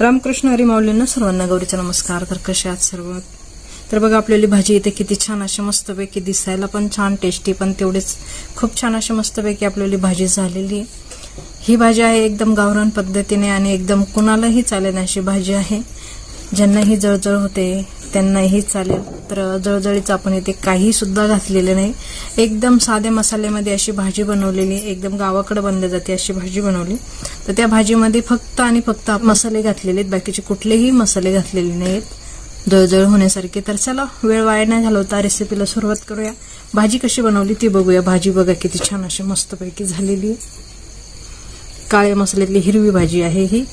रामकृष्ण हरिमाऊलींना सर्वांना गौरीचा नमस्कार. तर कसे आहात सर्व? तर बघा आपल्याली भाजी इथे किती छान अशी मस्तपैकी दिसायला पण छान टेस्टी पण तेवढीच खूप छान अशी मस्तपैकी आपल्याली भाजी झालेली आहे. ही भाजी आहे एकदम गावरान पद्धतीने आणि एकदम कुणालाही चालेल अशी भाजी आहे. ज्यांनाही जळजळ होते त्यांनाही चालेल. तर जळजळीचं आपण इथे काही सुद्धा घातलेलं नाही. एकदम साध्या मसाल्यामध्ये अशी भाजी बनवलेली एकदम गावाकडे बनल्या जाते अशी भाजी बनवली. तर त्या भाजीमध्ये फक्त आणि फक्त मसाले घातलेले आहेत. बाकीचे कुठलेही मसाले घातलेले नाहीत. जळजळ होण्यासारखे. तर चला वेळ वाया नाही घालवता. रेसिपीला सुरुवात करूया. भाजी कशी बनवली ती बघूया. भाजी बघा किती छान अशी मस्तपैकी झालेली. आहे. काळ्या मसाल्यातली हिरवी भाजी आहे ही.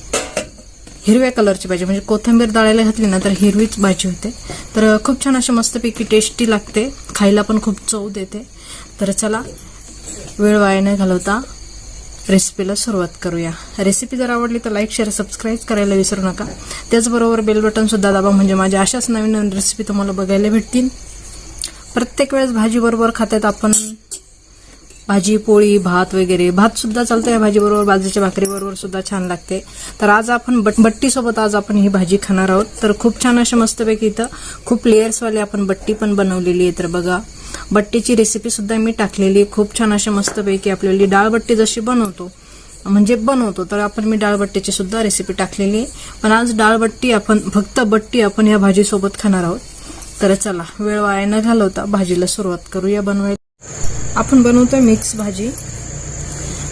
हिरव्या कलरची भाजी म्हणजे कोथिंबीर दळायला घातली ना तर हिरवीच भाजी होते. तर खूप छान अशी मस्तपैकी टेस्टी लागते. खायला पण खूप चव देते. तर चला वेळ वाया न घालवता रेसिपीला सुरुवात करूया. रेसिपी जर आवडली तर लाईक शेअर सबस्क्राईब करायला विसरू नका. त्याचबरोबर बेल बटन सुद्धा दाबा म्हणजे माझ्या अशाच नवीन नवीन रेसिपी तुम्हाला बघायला भेटतील. प्रत्येक वेळेस भाजीबरोबर खात्यात आपण. भाजी पोळी भात वगैरे. भात सुद्धा चालतो या भाजी बरोबर बाजरीच्या भाकरी बरोबर सुद्धा छान लागते. तर आज आपण बट बट्टी सोबत आज आपण ही भाजी खाणार आहोत. तर खूप छान अशा मस्तपैकी इथं खूप लेयर्सवाली आपण बट्टी पण बनवलेली आहे. तर बघा बट्टीची रेसिपी सुद्धा मी टाकलेली आहे. खूप छान अशा मस्तपैकी आपल्याला डाळबट्टी जशी बनवतो म्हणजे बनवतो तर आपण मी डाळबट्टीची सुद्धा रेसिपी टाकलेली आहे. पण आज डाळबट्टी आपण फक्त बट्टी आपण या भाजीसोबत खाणार आहोत. तर चला वेळ वाया न घालवता भाजीला सुरुवात करूया बनवायला. आपण बनवतोय मिक्स भाजी.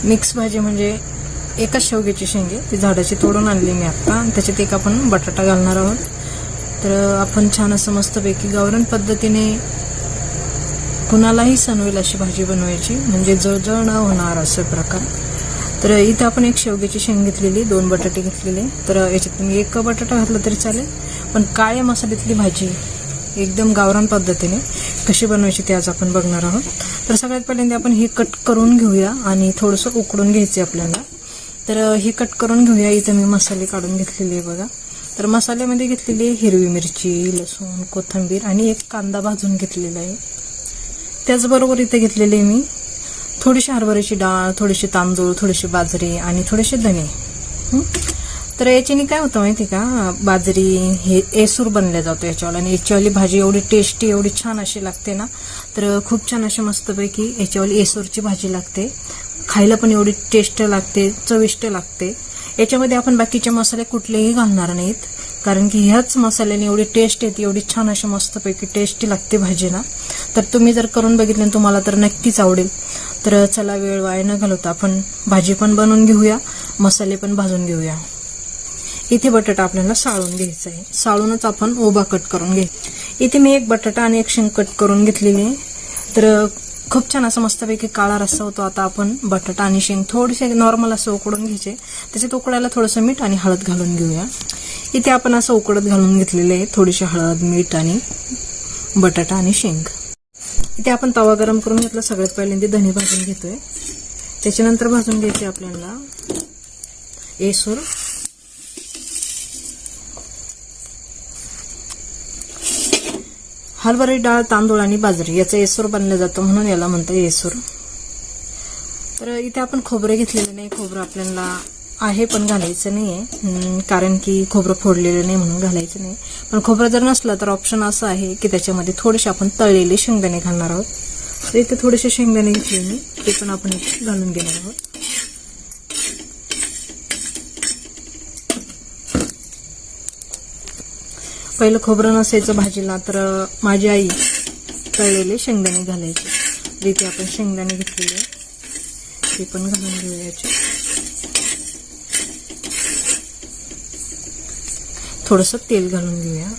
मिक्स भाजी म्हणजे एकाच शेवग्याची शेंगे ती झाडाची तोडून आणली मी आत्ता आणि त्याच्यात एक आपण बटाटा घालणार आहोत. तर आपण छान असं मस्तपैकी गावरान पद्धतीने कुणालाही सणवेल अशी भाजी बनवायची. म्हणजे जळजळ न होणार असं प्रकार. तर इथं आपण एक शेवग्याची शेंग घेतलेली दोन बटाटे घेतलेले. तर याच्यात तुम्ही एक बटाटा घातला तरी चालेल. पण काळ्या मसाल्यातली भाजी एकदम गावरान पद्धतीने कशी बनवायची ते आज आपण बघणार आहोत. तर सगळ्यात पहिल्यांदा आपण हे कट करून घेऊया आणि थोडंसं उकडून घ्यायचे आपल्याला. तर हे कट करून घेऊया. इथं मी मसाले काढून घेतलेले आहे बघा. तर मसाल्यामध्ये घेतलेली आहे हिरवी मिरची लसूण कोथिंबीर आणि एक कांदा भाजून घेतलेला आहे. त्याचबरोबर इथे घेतलेले मी थोडीशी हरभऱ्याची डाळ थोडीशी तांदूळ थोडीशी बाजरी आणि थोडेसे धने तर याच्याने काय होतं माहिती का? बाजरी हे एसूर बनल्या जातो याच्यावाला आणि याच्यावाली भाजी एवढी टेस्टी एवढी छान अशी लागते ना तर खूप छान अशी मस्तपैकी याच्यावाली एसूरची भाजी लागते. खायला पण एवढी टेस्ट लागते चविष्ट लागते. याच्यामध्ये आपण बाकीचे मसाले कुठलेही घालणार नाहीत कारण की ह्याच मसाल्याने एवढी टेस्ट येते एवढी छान अशी मस्तपैकी टेस्टी लागते भाजीला तर तुम्ही जर करून बघितलं तुम्हाला तर नक्कीच आवडेल. तर चला वेळ वाया न घालवता आपण भाजी पण बनवून घेऊया मसाले पण भाजून घेऊया. इथे बटाटा आपल्याला साळून घ्यायचा आहे. साळूनच आपण ओबा कट करून घे. इथे मी एक बटाटा आणि एक शेंग कट करून घेतलेली आहे. तर खूप छान असं मस्तपैकी काळा रस्सा होतो. आता आपण बटाटा आणि शेंग थोडेसे नॉर्मल असं उकडून घ्यायचे. त्याच्यात उकडायला थोडंसं मीठ आणि हळद घालून घेऊया. इथे आपण असं उकडत घालून घेतलेले आहे. थोडीशी हळद मीठ आणि बटाटा आणि शेंग. इथे आपण तवा गरम करून घेतला. सगळ्यात पहिल्यांदा धने भाजून घेतोय. त्याच्यानंतर भाजून घ्यायचे आपल्याला एसूर हरभरे डाळ तांदूळ आणि बाजरी याचा येसूर बनला जातो म्हणून याला म्हणतात येसूर. तर इथे आपण खोबरे घेतलेलं नाही खोबरं आपल्याला आहे पण घालायचं नाही आहे कारण की खोबरं फोडलेलं नाही म्हणून घालायचं नाही. पण खोबरं जर नसलं तर ऑप्शन असं आहे की त्याच्यामध्ये थोडेसे आपण तळलेले शेंगदाणे घालणार आहोत. तर इथे थोडेसे शेंगदाणे घेतले मी ते पण आपण इथे घालून घेणार आहोत. पहिलं खोबरं नसायचं भाजीला तर माझी आई तळलेले शेंगदाणे घालायचे. इथे आपण शेंगदाणे घेतलेले ते पण घालून घेऊयाचे. थोडंसं तेल घालून घेऊया.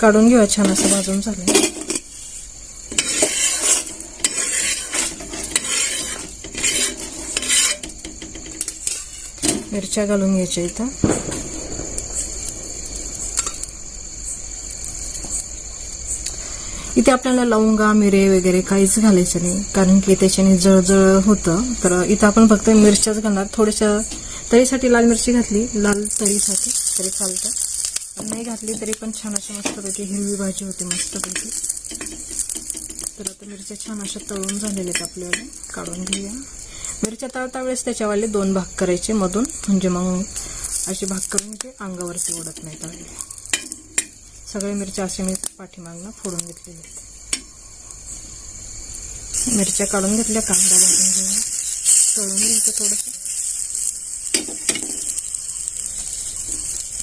काढून घेऊया छान असं भाजून झालं मिरच्या घालून घ्यायच्या इथं. इथे आपल्याला लवंगा मिरे वगैरे काहीच घालायचं नाही कारण की त्याच्याने जळजळ होतं. तर इथं आपण फक्त मिरच्याच घालणार. थोड्याशा तरीसाठी लाल मिरची घातली. लाल तरीसाठी तरी चालतं. पण नाही घातली तरी पण छान अशी मस्तपैकी हिरवी भाजी होते मस्तपैकी. तर आता मिरच्या छान अशा तळून झालेल्या आहेत आपल्याला. काढून घेऊया. मिरच्या तळता वेळेस त्याच्यावाले दोन भाग करायचे मधून. म्हणजे मग असे भाग करून ते अंगावरती ओढत नाही तळले सगळे मिरच्या असे मी पाठीमागनं फोडून घेतलेले मिरच्या काढून घेतल्या कांदा भाजून घेऊन तळून घ्यायचं थोडंसं.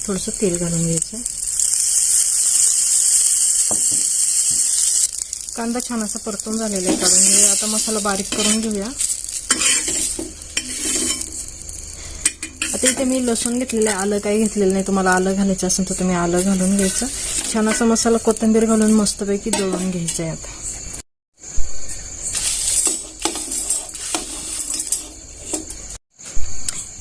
थोडंसं तेल घालून घ्यायचं. कांदा छान असा परतून झालेला आहे काढून घेऊया. आता मसाला बारीक करून घेऊया. आता इथे मी लसूण घेतलेलं आहे आलं काही घेतलेलं नाही. तुम्हाला आलं घालायचं असेल तर तुम्ही आलं घालून घ्यायचं. छान असा मसाला कोथिंबीर घालून मस्तपैकी दळून घ्यायचं आहे आता.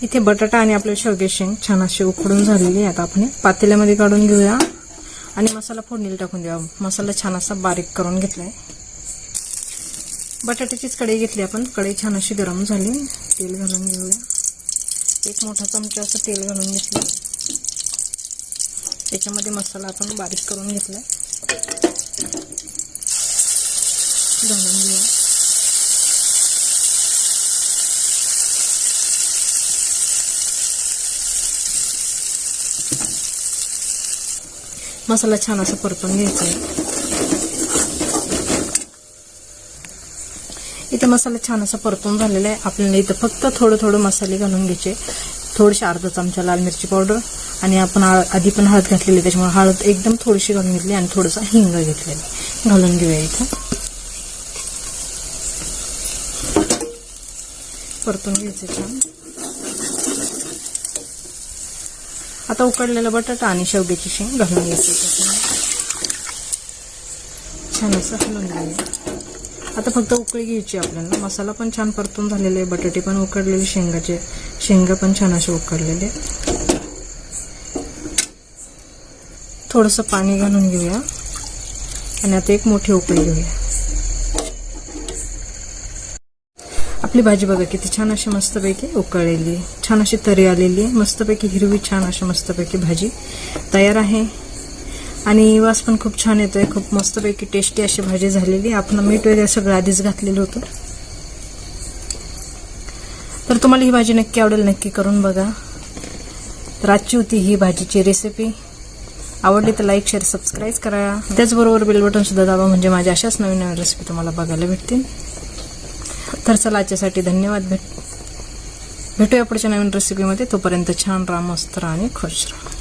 इथे बटाटा आणि आपले शेवगे शेंग छान असे उकडून झालेली आहे. आता आपण पातेल्यामध्ये काढून घेऊया. आणि मसाला फोडणीला टाकून देऊया. मसाला छान असा बारीक करून घेतलाय. बटाट्याचीच कढई घेतली आपण. कढई छान अशी गरम झाली. तेल घालून घेऊया. एक मोठा चमचा असं तेल घालून घेतलं. त्याच्यामध्ये मसाला आपण बारीक करून घेतला घालून घेऊया. मसाला छान असा परतून घ्यायचा आहे. इथे मसाला छान असा परतून झालेला आहे. आपल्याला इथं फक्त थोडं थोडं मसाले घालून घ्यायचे. थोडेसे अर्धा चमचा लाल मिरची पावडर आणि आपण आधी पण हळद घातलेली त्याच्यामुळे हळद एकदम थोडीशी घालून घेतली आणि थोडंसं हिंग घेतलेलं घालून घेऊया इथं. परतून घ्यायचं छान. आता उकडलेला बटाटा आणि शेवग्याची शेंग घालून घ्यायची छान असं घालून घ्यायचं. आता फक्त उकळी घ्यायची आपल्याला. मसाला पण छान परतून झालेले आहे. बटाटे पण उकडलेले शेंगाचे. शेंगा पण छान असे उकडलेले. थोडंसं पाणी घालून घेऊया. आणि आता एक मोठी उकळी घेऊया. आपली भाजी बघा किती छान अशी मस्तपैकी उकळलेली. आहे. छान अशी तरी आलेली आहे. मस्तपैकी हिरवी छान अशी मस्तपैकी भाजी तयार आहे. आणि वास पण खूप छान येतोय खूप मस्तपैकी टेस्टी अशी भाजी झालेली. आपण मीठ वगैरे सगळं आधीच घातलेलं होतं. तर तुम्हाला ही भाजी नक्की आवडेल नक्की करून बघा. तर आजची होती ही भाजीची रेसिपी आवडली तर लाईक शेअर सबस्क्राईब करा. त्याचबरोबर बेल बटन सुद्धा दाबा म्हणजे माझ्या अशाच नवीन नवीन रेसिपी तुम्हाला बघायला भेटतील. तर चला आजच्यासाठी धन्यवाद. भेट भेटूया पुढच्या नवीन रेसिपीमध्ये तोपर्यंत छान राहा मस्त राहा आणि खुश राहा.